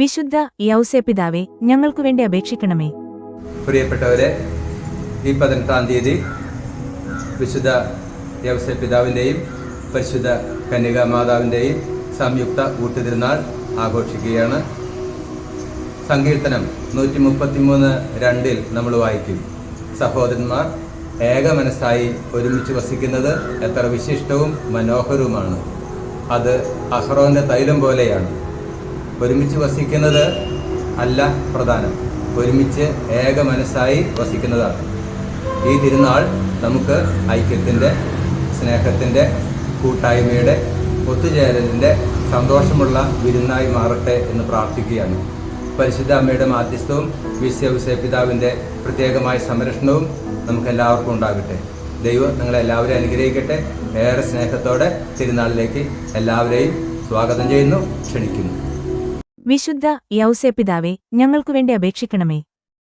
വിശുദ്ധ യൗസെ പിതാവെ ഞങ്ങൾക്ക് വേണ്ടി അപേക്ഷിക്കണമേ. പ്രിയപ്പെട്ടവരെ ഈ പതിനെട്ടാം തീയതി വിശുദ്ധ യൗസേ പിതാവിന്റെയും പരിശുദ്ധ കന്യക മാതാവിന്റെയും സംയുക്ത കൂട്ടുതിരുന്നാൾ ആഘോഷിക്കുകയാണ്. സങ്കീർത്തനം നൂറ്റി മുപ്പത്തിമൂന്ന് രണ്ടിൽ നമ്മൾ വായിക്കും. സഹോദരന്മാർ ഏക മനസ്സായി ഒരുമിച്ച് വസിക്കുന്നത് എത്ര വിശിഷ്ടവും മനോഹരവുമാണ്. അത് അഹ്റോന്റെ തൈലം പോലെയാണ്. ഒരുമിച്ച് വസിക്കുന്നത് അല്ല പ്രധാനം. ഒരുമിച്ച് ഏക മനസ്സായി വസിക്കുന്നതാണ്. ഈ തിരുനാൾ നമുക്ക് ഐക്യത്തിന്റെ സ്നേഹത്തിന്റെ കൂട്ടായ്മയുടെ ഒത്തുചേരലിന്റെ സന്തോഷമുള്ള വിരുന്നായി മാറട്ടെ എന്ന് പ്രാർത്ഥിക്കുകയാണ്. പരിശുദ്ധ അമ്മയുടെ മാധ്യസ്ഥവും വിശ്വവിശയ പിതാവിന്റെ പ്രത്യേകമായ സംരക്ഷണവും നമുക്ക് എല്ലാവർക്കും ഉണ്ടാകട്ടെ. ദൈവം നിങ്ങളെല്ലാവരെയും അനുഗ്രഹിക്കട്ടെ. ഏറെ സ്നേഹത്തോടെ തിരുനാളിലേക്ക് എല്ലാവരെയും സ്വാഗതം ചെയ്യുന്നു. ക്ഷണിക്കുന്നു. വിശുദ്ധ യൗസേപിതാവെ ഞങ്ങൾക്കുവേണ്ടി അപേക്ഷിക്കണമേ.